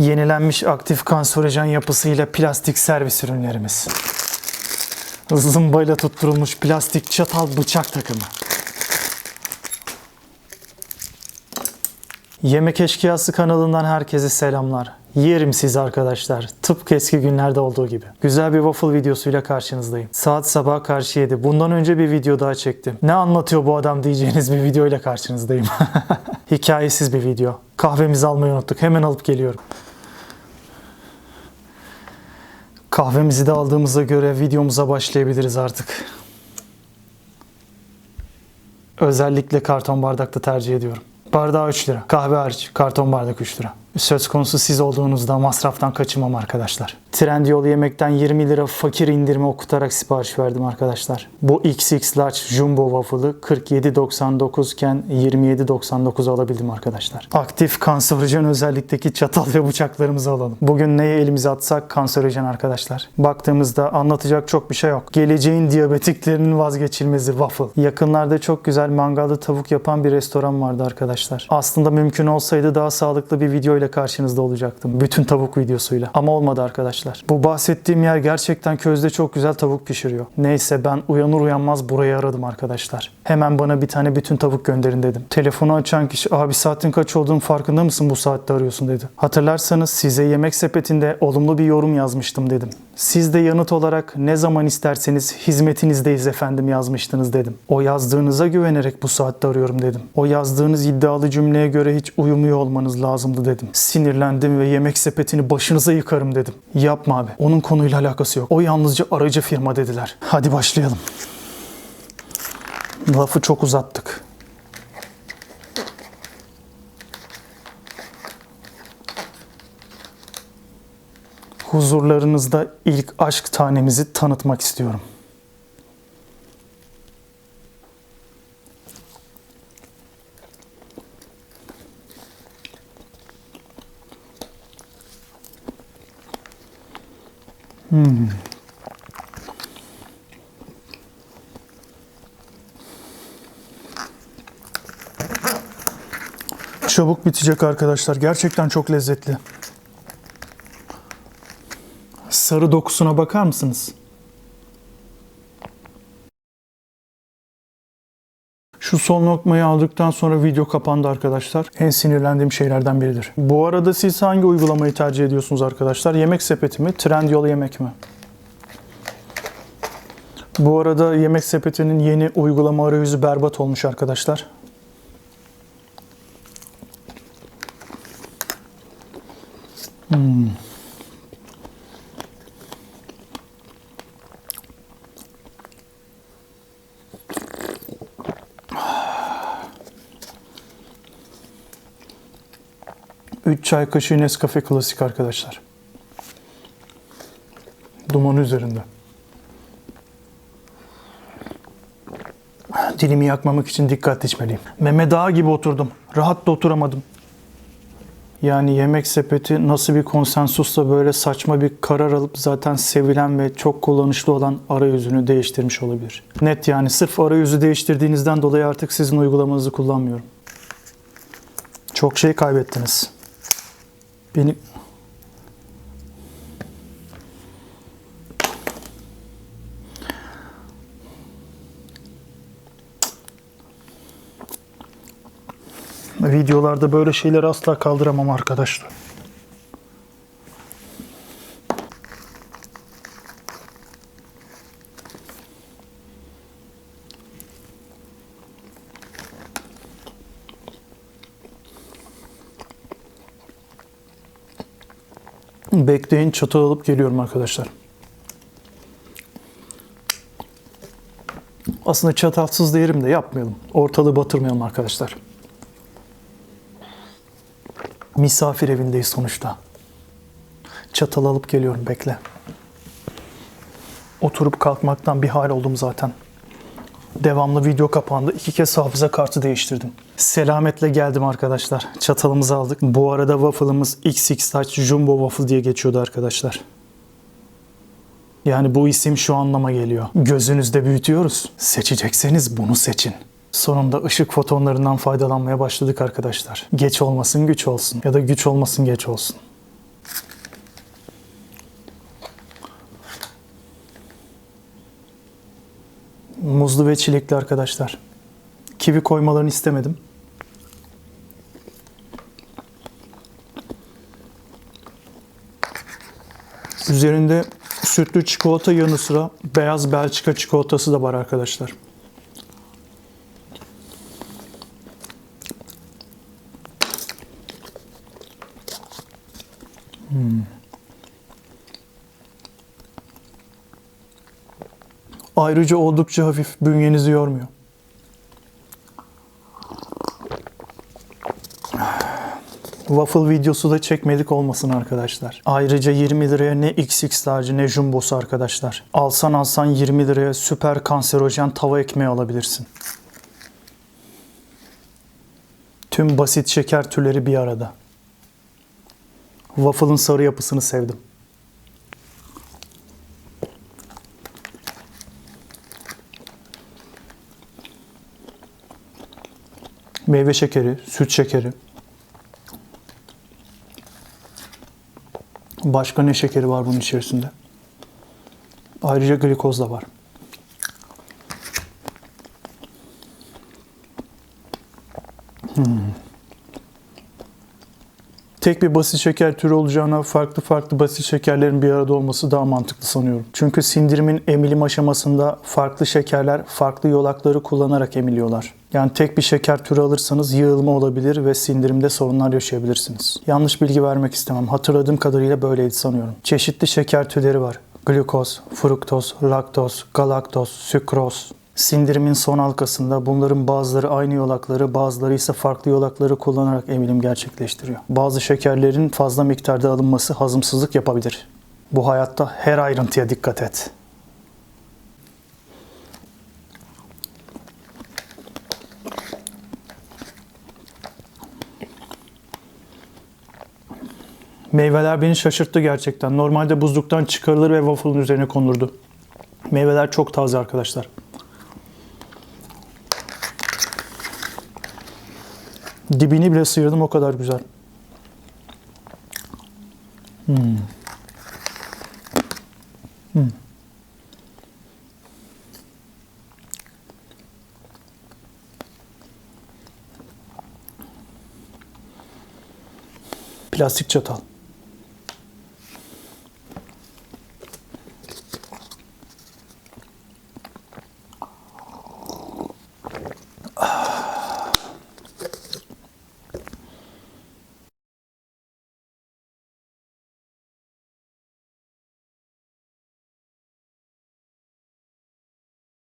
Yenilenmiş aktif kanserojen yapısıyla plastik servis ürünlerimiz. Zımbayla tutturulmuş plastik çatal bıçak takımı. Yemek Eşkıyası kanalından herkese selamlar. Yerim sizi arkadaşlar. Tıpkı eski günlerde olduğu gibi. Güzel bir waffle videosuyla karşınızdayım. Saat sabah karşı 7. Bundan önce bir video daha çektim. Ne anlatıyor bu adam diyeceğiniz bir videoyla karşınızdayım. Hikayesiz bir video. Kahvemizi almayı unuttuk. Hemen alıp geliyorum. Kahvemizi de aldığımıza göre videomuza başlayabiliriz artık. Özellikle karton bardakta tercih ediyorum. Bardağı 3 lira. Kahve hariç karton bardak 3 lira. Söz konusu siz olduğunuzda masraftan kaçınmam arkadaşlar. Trendyol yemekten 20 lira fakir indirimi okutarak sipariş verdim arkadaşlar. Bu XX Large Jumbo Waffle'ı 47.99 iken 27.99 alabildim arkadaşlar. Aktif kanserojen özellikteki çatal ve bıçaklarımızı alalım. Bugün neye elimizi atsak kanserojen arkadaşlar. Baktığımızda anlatacak çok bir şey yok. Geleceğin diyabetiklerinin vazgeçilmezi waffle. Yakınlarda çok güzel mangalda tavuk yapan bir restoran vardı arkadaşlar. Aslında mümkün olsaydı daha sağlıklı bir video ile karşınızda olacaktım. Bütün tavuk videosuyla. Ama olmadı arkadaşlar. Bu bahsettiğim yer gerçekten közde çok güzel tavuk pişiriyor. Neyse ben uyanır uyanmaz burayı aradım arkadaşlar. Hemen bana bir tane bütün tavuk gönderin dedim. Telefonu açan kişi abi saatin kaç olduğunun farkında mısın bu saatte arıyorsun dedi. Hatırlarsanız size yemek sepetinde olumlu bir yorum yazmıştım dedim. Siz de yanıt olarak ne zaman isterseniz hizmetinizdeyiz efendim yazmıştınız dedim. O yazdığınıza güvenerek bu saatte arıyorum dedim. O yazdığınız iddialı cümleye göre hiç uyumuyor olmanız lazımdı dedim. Sinirlendim ve yemek sepetini başınıza yıkarım dedim. Yapma abi. Onun konuyla alakası yok. O yalnızca aracı firma dediler. Hadi başlayalım. Lafı çok uzattık. Huzurlarınızda ilk aşk tanemizi tanıtmak istiyorum. Çabuk bitecek arkadaşlar. Gerçekten çok lezzetli. Sarı dokusuna bakar mısınız? Şu son lokmayı aldıktan sonra video kapandı arkadaşlar. En sinirlendiğim şeylerden biridir. Bu arada siz hangi uygulamayı tercih ediyorsunuz arkadaşlar? Yemek sepeti mi? Trendyol yemek mi? Bu arada Yemek Sepeti'nin yeni uygulama arayüzü berbat olmuş arkadaşlar. Üç çay kaşığı Nescafe klasik arkadaşlar. Duman üzerinde. Dilimi yakmamak için dikkatli içmeliyim. Mehmet Ağa gibi oturdum. Rahat da oturamadım. Yani yemek sepeti nasıl bir konsensusla böyle saçma bir karar alıp zaten sevilen ve çok kullanışlı olan arayüzünü değiştirmiş olabilir. Net yani sırf arayüzü değiştirdiğinizden dolayı artık sizin uygulamanızı kullanmıyorum. Çok şey kaybettiniz. Beni Videolarda böyle şeyleri asla kaldıramam arkadaşlar. Bekleyin çatal alıp geliyorum arkadaşlar. Aslında çatalsız da de yapmayalım. Ortalığı batırmayalım arkadaşlar. Misafir evindeyiz sonuçta. Çatal alıp geliyorum bekle. Oturup kalkmaktan bir hal oldum zaten. Devamlı video kapandı. İki kez hafıza kartı değiştirdim. Selametle geldim arkadaşlar. Çatalımızı aldık. Bu arada waffle'ımız XX Large Jumbo Waffle diye geçiyordu arkadaşlar. Yani bu isim şu anlama geliyor. Gözünüzde büyütüyoruz. Seçecekseniz bunu seçin. Sonunda ışık fotonlarından faydalanmaya başladık arkadaşlar. Geç olmasın güç olsun ya da güç olmasın geç olsun. Muzlu ve çilekli arkadaşlar. Kivi koymalarını istemedim. Üzerinde sütlü çikolata yanı sıra beyaz Belçika çikolatası da var arkadaşlar. Ayrıca oldukça hafif, bünyenizi yormuyor. Waffle videosu da çekmelik olmasın arkadaşlar. Ayrıca 20 liraya ne XX large ne jumbosu arkadaşlar. Alsan alsan 20 liraya süper kanserojen tava ekmeği alabilirsin. Tüm basit şeker türleri bir arada. Waffle'ın sarı yapısını sevdim. Meyve şekeri, süt şekeri. Başka ne şekeri var bunun içerisinde? Ayrıca glikoz da var. Hmm. Tek bir basit şeker türü olacağına farklı farklı basit şekerlerin bir arada olması daha mantıklı sanıyorum. Çünkü sindirimin emilim aşamasında farklı şekerler farklı yolakları kullanarak emiliyorlar. Yani tek bir şeker türü alırsanız yığılma olabilir ve sindirimde sorunlar yaşayabilirsiniz. Yanlış bilgi vermek istemem. Hatırladığım kadarıyla böyleydi sanıyorum. Çeşitli şeker türleri var. Glukoz, fruktoz, laktoz, galaktoz, sükroz. Sindirimin son halkasında bunların bazıları aynı yolakları, bazıları ise farklı yolakları kullanarak emilim gerçekleştiriyor. Bazı şekerlerin fazla miktarda alınması hazımsızlık yapabilir. Bu hayatta her ayrıntıya dikkat et. Meyveler beni şaşırttı gerçekten. Normalde buzluktan çıkarılır ve waffle'ın üzerine konulurdu. Meyveler çok taze arkadaşlar. Dibini bile sıyırdım o kadar güzel. Hmm. Hmm. Plastik çatal.